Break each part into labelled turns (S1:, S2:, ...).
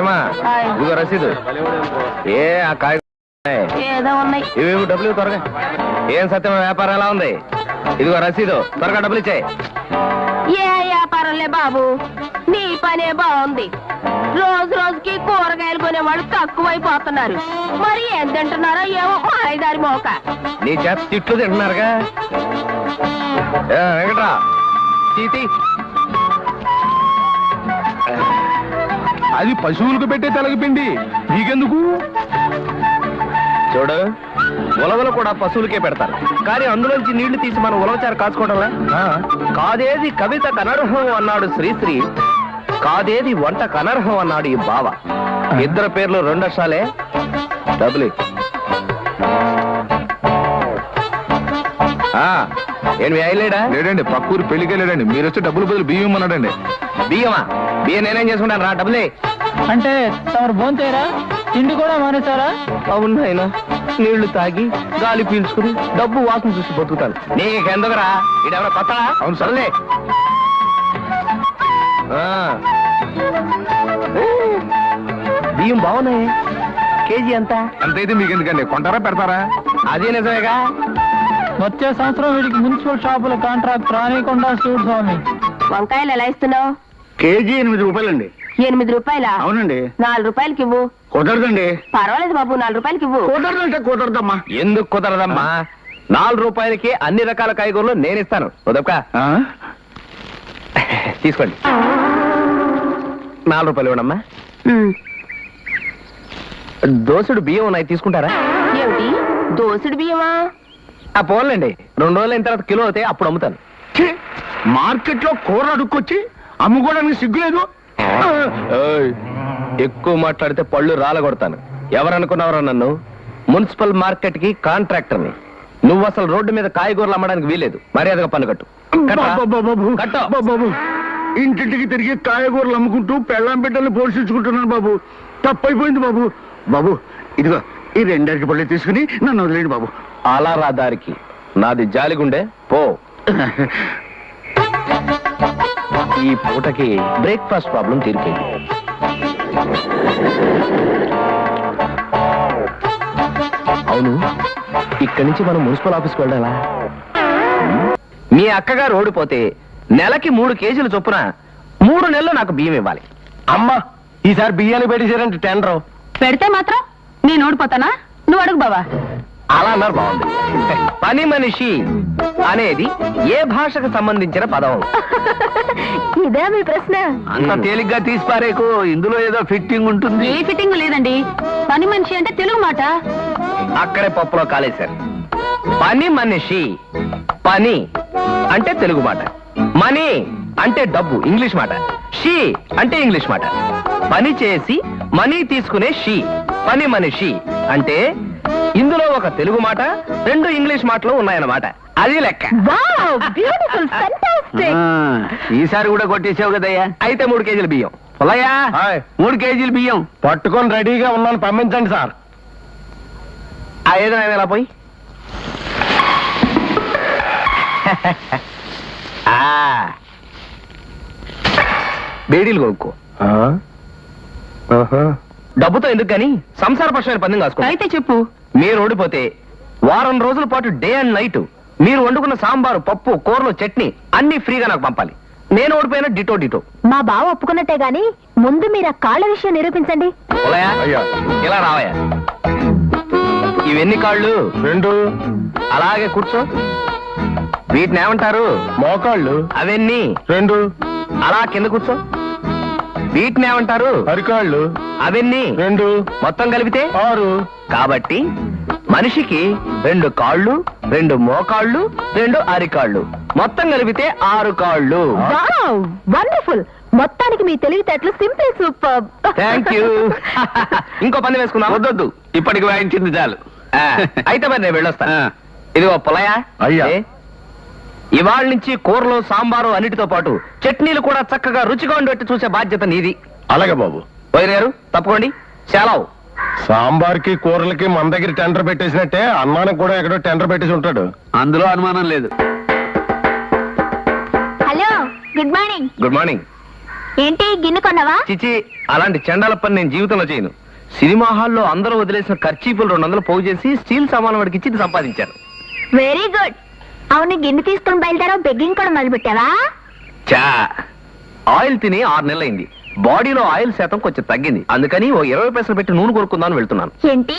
S1: హాయమ్మా
S2: hi.
S1: ఇదిగో రసీదు. ఏ ఆ కాయ
S2: ఏదో ఉన్నాయి.
S1: ఇవి డబ్బులు? త్వరగా. ఏం సత్యం? వ్యాపారం ఎలా ఉంది? ఇదిగో రసీదు. త్వరగా డబ్బులు ఇచ్చాయి.
S2: ఏ వ్యాపారంలే బాబు? నీ పనే బాగుంది. రోజు రోజుకి కూరగాయలు కొనేవాళ్ళు తక్కువైపోతున్నారు. మరి ఏం తింటున్నారో ఏమో మాయదారి మోక.
S1: నీ చేత తిట్లు తింటున్నారుగా. వెంకట్రా. తీతి.
S3: అది పశువులకు పెట్టే తెలగపిండి నీకెందుకు?
S1: చూడు ఉలవలు కూడా పశువులకే పెడతారు. కానీ అందులోంచి నీళ్ళు తీసి మనం ఉలవచారు కాచుకోవడంలా కాదేది కవిత కనర్హం అన్నాడు శ్రీశ్రీ. కాదేది వంట కనర్హం అన్నాడు ఈ బావ. ఇద్దరు పేర్లు రెండు అక్షరాలే. డబ్బులు అయ్యలేడా
S3: లేడండి పక్కూరు పెళ్ళికి వెళ్ళాడండి మీరు వచ్చి డబ్బులు బదులు బియ్యం అన్నాడండి
S1: బియ్యమా? బియ్యం నేనేం చేసుకుంటాను రా డబ్బులే
S4: అంటే తమరు భోంతేరా తిండి కూడా మానేశారా?
S1: అవును నాయన నీళ్ళు తాగి గాలి పీల్చుకుని డబ్బు వాసన చూసి బతుకుతాను. నీకెందుకురా ఇడెవరో కొత్త?
S3: అవును సార్.
S1: సర్లే. ఆ. బియ్యం బాగున్నాయి? కేజీ ఎంత?
S3: ఎంతైతే మీకు ఎందుకండి కొంటారా పెడతారా?
S1: అదే నిజమేగా?
S4: వచ్చే సంవత్సరం వీడికి మున్సిపల్ షాపుల కాంట్రాక్ట్ రానికుండా చూడు స్వామి.
S2: వంకాయలు ఎలా ఇస్తున్నావు?
S5: కేజీ ఎనిమిది రూపాయలండి.
S2: ఎనిమిది రూపాయలా?
S5: అవునండి.
S2: నాలుగు రూపాయలకి ఇవ్వు.
S5: కుదరదండి.
S2: పర్వాలేదు బాబు నాలుగు రూపాయలకి ఇవ్వు.
S5: కుదరదంటే కుదరదమ్మా.
S1: ఎందుకు కుదరదమ్మా? నాలుగు రూపాయలకి అన్ని రకాల కాయగూరలు నేను ఇస్తాను. ఉదప్కా
S5: ఆ?
S1: తీసుకోండి. నాలుగు రూపాయలు ఇవ్వడమ్మా. దోసుడు బియ్యం ఉన్నాయి తీసుకుంటారా?
S2: ఏమిటి? దోసుడు బియ్యమా?
S1: ఆ పోన్లేండి. రెండు రోజులు అయిన తర్వాత కిలో అయితే అప్పుడు అమ్ముతాను.
S5: ఛీ! మార్కెట్లో కూర అడుక్కొచ్చి అమ్ముకోవడానికి సిగ్గులేదు?
S1: ఏయ్, ఎక్కువ మాట్లాడితే పళ్ళు రాలగొడతాను. ఎవరనుకున్నావరా నన్ను? మున్సిపల్ మార్కెట్కి కాంట్రాక్టర్ని. నువ్వు అసలు రోడ్డు మీద కాయగూరలు అమ్మడానికి వీలేదు మర్యాదగా పన్ను కట్టు. కట్టరా?
S5: బాబు
S1: కట్టు.
S5: బాబు ఇంటింటికి తిరిగి కాయగూరలు అమ్ముకుంటూ పెళ్ళాం బిడ్డలు పోషించుకుంటున్నాను బాబు. తప్పైపోయింది బాబు. బాబు ఇదిగో ఈ రెండరికి పళ్ళు తీసుకుని నన్ను వదిలేండి బాబు.
S1: అలా రా దారికి. నాది జాలిగుండే పో. ఈ పూటకి బ్రేక్ఫాస్ట్ ప్రాబ్లం తీరిపోయింది. అవును ఇక్కడి నుంచి మనం మున్సిపల్ ఆఫీస్కి వెళ్ళాలా? మీ అక్కగారు ఓడిపోతే నెలకి మూడు కేజీలు చొప్పున మూడు నెలలు నాకు బియ్యం ఇవ్వాలి. అమ్మా ఈసారి బియ్యాన్ని పెట్టేశారంటే టెండర్.
S2: పెడితే మాత్రం నేను ఓడిపోతానా? నువ్వు అడుగు బావా.
S1: అలా అన్నారు బాగుంది. పని మనిషి అనేది ఏ భాషకు సంబంధించిన పదం?
S2: ఇదే మీ ప్రశ్న.
S1: అంత తేలిగ్గా తీసి పారేకు ఇందులో ఏదో ఫిట్టింగ్ ఉంటుంది.
S2: ఏ ఫిట్టింగ్ లేదండి. పని మనిషి అంటే తెలుగు మాట.
S1: అక్కడే పప్పులో కాలేశారు. పని మనిషి పని అంటే తెలుగు మాట. మనీ అంటే డబ్బు ఇంగ్లీష్ మాట. షీ అంటే ఇంగ్లీష్ మాట. పని చేసి మనీ తీసుకునే షీ. పని మనిషి అంటే ఇందులో ఒక తెలుగు మాట రెండు ఇంగ్లీష్ మాటలు ఉన్నాయన్నమాట. అది లెక్క.
S2: వావ్ బ్యూటిఫుల్ ఫెంటాస్టిక్
S5: ఈసారి కూడా కొట్టేసావు కదయ్యా.
S1: అయితే మూడు కేజీల బియ్యం. పుల్లయ్యా
S5: మూడు కేజీలు బియ్యం.
S1: పట్టుకొని రెడీగా ఉన్నాను పంపించండి సార్. ఆ ఏదో ఆయన ఇలా పోయి. ఆ. బేడీలు కొనుక్కో. డబ్బుతో ఎందుకు కానీ సంసారపక్షమైన పందెం కాసుకో
S2: అయితే చెప్పు.
S1: మీరు ఓడిపోతే వారం రోజుల పాటు డే అండ్ నైట్ మీరు వండుకున్న సాంబారు పప్పు కూరలు చట్నీ అన్ని ఫ్రీగా నాకు పంపాలి. నేను ఓడిపోయినా డిటో డిటో.
S2: మా బావ ఒప్పుకున్నట్టే గాని ముందు మీరు ఆ కాళ్ళ విషయం నిరూపించండి.
S1: ఉలయా? ఇలా రావయ్యా. ఇవెన్ని కాళ్ళు?
S3: రెండు.
S1: అలాగే కూర్చో. వీటిని ఏమంటారు?
S3: మోకాళ్ళు.
S1: అవన్నీ?
S3: రెండు.
S1: అలా కింద కూర్చో. వీటిని ఏమంటారు?
S3: అరికాళ్ళు.
S1: అవన్నీ?
S3: రెండు.
S1: మొత్తం కలిపితే?
S3: ఆరు.
S1: కాబట్టి మనిషికి రెండు కాళ్ళు రెండు మోకాళ్ళు రెండు అరికాళ్ళు. మొత్తం కలిపితే ఆరు కాళ్ళు.
S2: వండర్ఫుల్. మొత్తానికి మీ తెలివితేటలు సింపుల్ సూపర్.
S1: థ్యాంక్ యూ ఇంకో పంది వేసుకుందాం. వద్దొద్దు. ఇప్పటికి వాయించింది చాలు. ఆ, అయితే మరి నేను వెళ్ళొస్తాను ఇదిగో పులయా
S3: అయ్యా.
S1: ఇవాళ నుంచి కూరలు సాంబారు అన్నిటితో పాటు చట్నీలు కూడా చక్కగా రుచిగా ఉండేట్టు చూసే బాధ్యత నీది.
S3: అలాగే బాబు.
S1: వదిన గారు తప్పుకోండి. సెలవు
S3: సాంబార్కి కూరలకి మన దగ్గర టెండర్ పెట్టేసినట్టే అన్నానికి కూడా ఎక్కడో టెండర్ పెట్టేసి ఉంటాడు.
S5: అందులో అనుమానం లేదు.
S2: Hello good morning.
S1: Good morning.
S2: ఏంటి గిన్నె కొన్నావా?
S1: చిచి అలాంటి చండాల పని నేను జీవితంలో చేయను. సినిమా హాల్లో అందరూ వదిలేసిన ఖర్చీపులు రెండు వందలు పోగు చేసి స్టీల్ సామాన్ వాడికి ఇచ్చి ఇది సంపాదించాను
S2: వెరీ గుడ్. అవును గిన్నె తీసుకొని బయలుదేరావు బెగ్గింగ్ కూడా మొదలు పెట్టావా
S1: చా ఆయిల్ తిని ఆరు నెలలైంది. బాడీలో ఆయిల్ శాతం కొంచెం తగ్గింది. అందుకని ఓ ఇరవై పైసలు పెట్టి నూనె కొనుక్కుందామని వెళ్తున్నాను.
S2: ఏంటి?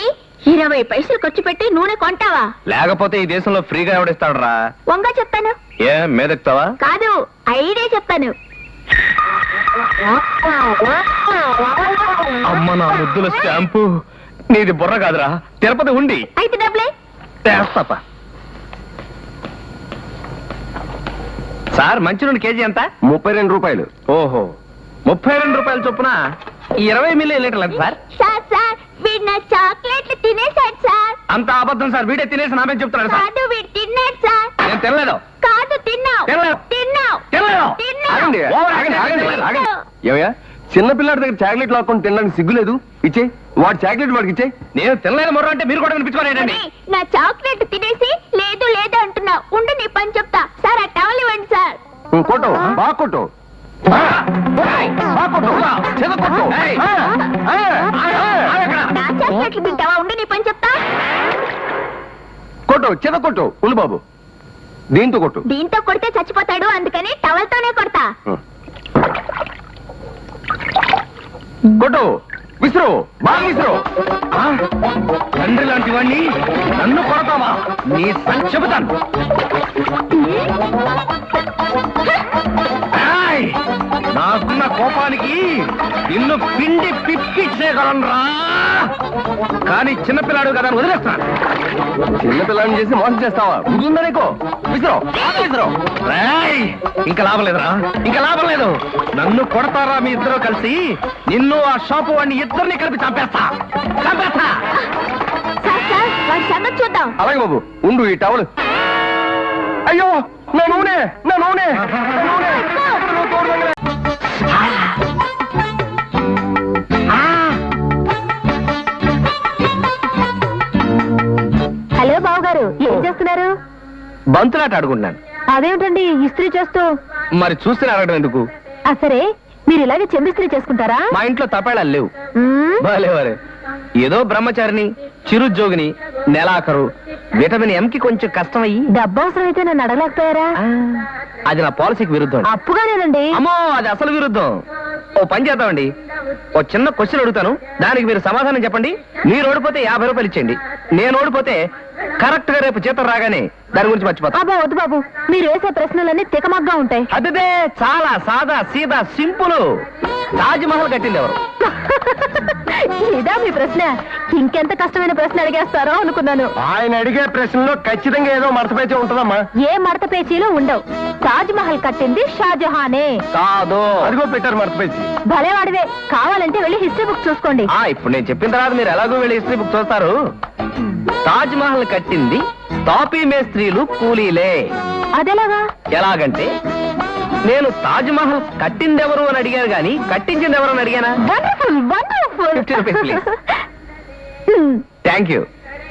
S2: ఇరవై పైసలు ఖర్చు పెట్టి నూనె కొంటావా?
S1: లేకపోతే ఈ దేశంలో ఫ్రీగా ఎవడిస్తాడరా?
S2: వంగ చెప్తాను.
S1: ఏ మేదెక్తావా
S2: కాదు ఐడియా చెప్తాను.
S1: అమ్మ నా ముద్దుల స్టాంపు. నీది బుర్ర కాదురా. తిరుపతి ఉండి.
S2: అయితే డబ్బులే.
S1: చేస్తాపా సార్ మంచి నుండి కేజీ ఎంత?
S3: ముప్పై రెండు రూపాయలు.
S1: ఓహో. ముప్పై రెండు రూపాయల చొప్పున ఈ ఇరవై మిల్లీ లీటర్లు ఎంత సార్?
S2: సార్ సార్ వీడు నా చాక్లెట్లు తినేశాడు సార్.
S1: అంత అబద్ధం సార్ వీడే తినేసి నామే చెప్తున్నాడు సార్.
S2: కాదు వీడు తిన్నాడు సార్.
S1: నేను తినలేదు.
S2: కాదు తిన్నావు.
S1: తినలేదు.
S2: తిన్నావు.
S1: తినలేదు.
S2: తిన్నావు.
S3: ఆగండి, ఆగండి, ఆగండి. ఏమయ్యా? చిన్న పిల్లాడి దగ్గర చాక్లెట్ లాక్కొని తినడానికి సిగ్గులేదు ఇచ్చే వాడు చాక్లెట్ వాడికి ఇచ్చే.
S1: నేను తినలేదు మొర్ర అంటే మీరు కూడా వినిపించుకోలేదండి
S2: నా చాక్లెట్ తినేసి లేదు లేదు అంటున్నావు. ఉండు నీ పని చెప్తా. సార్ ఆ టవల్ ఇవ్వండి సార్.
S3: కొట్టు బాగా కొట్టు.
S2: నా చాక్లెట్లు తింటావా? ఉండు నీ పని చెప్తా.
S3: కొట్టు చిన్న కొట్టు. ఉండు బాబు. దీంతో కొట్టు.
S2: దీంతో కొడితే చచ్చిపోతాడు అందుకని టవల్ తోనే కొడతా.
S3: కొట్టు. విసురు. బాగా విసురు?
S1: తండ్రి లాంటి వాణ్ణి నన్ను కొడతావా? నీ సంగతి చెబుతాను! నాకున్న కోపానికి నిన్ను పిండి పిప్పిచ్చేయగలనురా కానీ చిన్నపిల్లాడు కదా అని వదిలేస్తాను
S3: చిన్న పిల్లాడిని చేసి మోసం చేస్తావా? బుద్ధుందా నీకు? విసురు!
S1: ఇంకా లాభం లేదురా. ఇంకా లాభం లేదు. నన్ను కొడతారా మీ ఇద్దరు కలిసి నిన్ను ఆ షాపు వాడిని ఇద్దరిని కలిపి చంపేస్తా. చంపేస్తా.
S2: చూద్దాం.
S3: అలాగే బాబు ఉండు ఈ టవల్. అయ్యో నా నూనె నా నూనె నా నూనె.
S2: ఏం చేస్తున్నారు?
S1: బంతులాట ఆడుకుంటున్నాను.
S2: అదేమిటండి ఇస్త్రీ చేస్తూ?
S1: మరి చూస్తే అడగడం ఎందుకు?
S2: సరే మీరు ఇలాగే చెంబిస్త్రీ చేసుకుంటారా?
S1: మా ఇంట్లో తపేళాలు లేవు.
S2: మ్మ్.
S1: భలే వరే. ఏదో బ్రహ్మచారిని చిరుద్యోగిని నెలాఖరు విటమిన్ ఎం కి కొంచెం కష్టం అయ్యి
S2: డబ్బు అవసరం అయితే నన్ను అడగలేకపోయారా?
S1: అది నా పాలసీకి విరుద్ధం.
S2: అప్పుగానేనండి.
S1: అమ్మో అది అసలు విరుద్ధం. ఓ పని చేద్దామండి. ఓ చిన్న క్వశ్చన్ అడుగుతాను. దానికి మీరు సమాధానం చెప్పండి. మీరు ఓడిపోతే యాభై రూపాయలు ఇచ్చేయండి. నేను ఓడిపోతే కరెక్ట్గా రేపు జీతం రాగానే దాని గురించి మర్చిపోతా.
S2: అబ్బా వద్దు బాబు. మీరు వేసే ప్రశ్నలన్నీ తికమగ్గా ఉంటాయి.
S1: అదే చాలా సాదా సీదా సింపుల్. తాజ్ మహల్ కట్టింది ఎవరు?
S2: ఇదా మీ ప్రశ్న. ఇంకెంత కష్టమైన ప్రశ్న అడిగేస్తారో అనుకున్నాను.
S3: ఆయన అడిగే ప్రశ్నలో ఖచ్చితంగా ఏదో మడతపేచే ఉంటుందమ్మా.
S2: ఏ మడత పేచీలు ఉండవు. తాజ్ మహల్ కట్టింది షాజహానే.
S1: కాదు.
S3: అదిగో పెట్టారు మడతపేచి.
S2: భలేవాడివే. కావాలంటే వెళ్ళి హిస్టరీ బుక్ చూసుకోండి.
S1: ఆ ఇప్పుడు నేను చెప్పిన తర్వాత మీరు ఎలాగో వెళ్ళి హిస్టరీ బుక్ చూస్తారు. తాజ్ మహల్ కట్టింది తాపీ మేస్త్రీలు కూలీలే.
S2: అదెలాగా?
S1: ఎలాగంటే నేను తాజ్ మహల్ కట్టింది ఎవరు అని అడిగాను గాని కట్టించింది ఎవరు అని అడిగానా?
S2: Wonderful wonderful.
S1: థ్యాంక్ యూ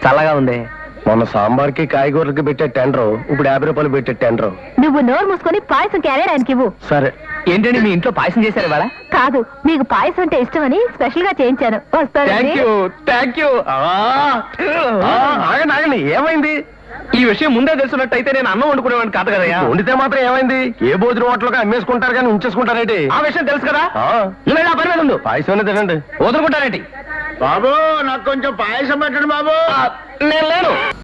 S1: చల్లగా ఉంది.
S3: మొన్న సాంబార్కి కాయగూరలకి పెట్టే టెండర్ ఇప్పుడు యాభై రూపాయలు పెట్టే టెండర్
S2: నువ్వు నోరు మూసుకొని పాయసం క్యారియర్ ఆయనకి ఇవ్వు
S3: సరే.
S1: ఏంటండి మీ ఇంట్లో పాయసం చేశారు ఇవాళ?
S2: కాదు మీకు పాయసం అంటే ఇష్టమని స్పెషల్గా చేయించాను
S1: థ్యాంక్ యూ థ్యాంక్ యూ
S3: ఆగండి ఆగండి ఏమైంది?
S1: ఈ విషయం ముందే తెలుసున్నట్టయితే నేను అన్నం వండుకునేవాడిని కాదు కదయ్యా.
S3: వండితే మాత్రం ఏమైంది? ఏ భోజనం హోటల్గా అమ్మేసుకుంటారు కానీ ఉంచేసుకుంటారేంటి
S1: ఆ విషయం తెలుసు కదా?
S3: ఆ,
S1: నువ్వు నా పని
S3: పాయసం తినండి.
S1: వదులుకుంటానేంటి
S5: బాబు నాకు కొంచెం పాయసం పెట్టండి బాబు.
S1: నేను లేను.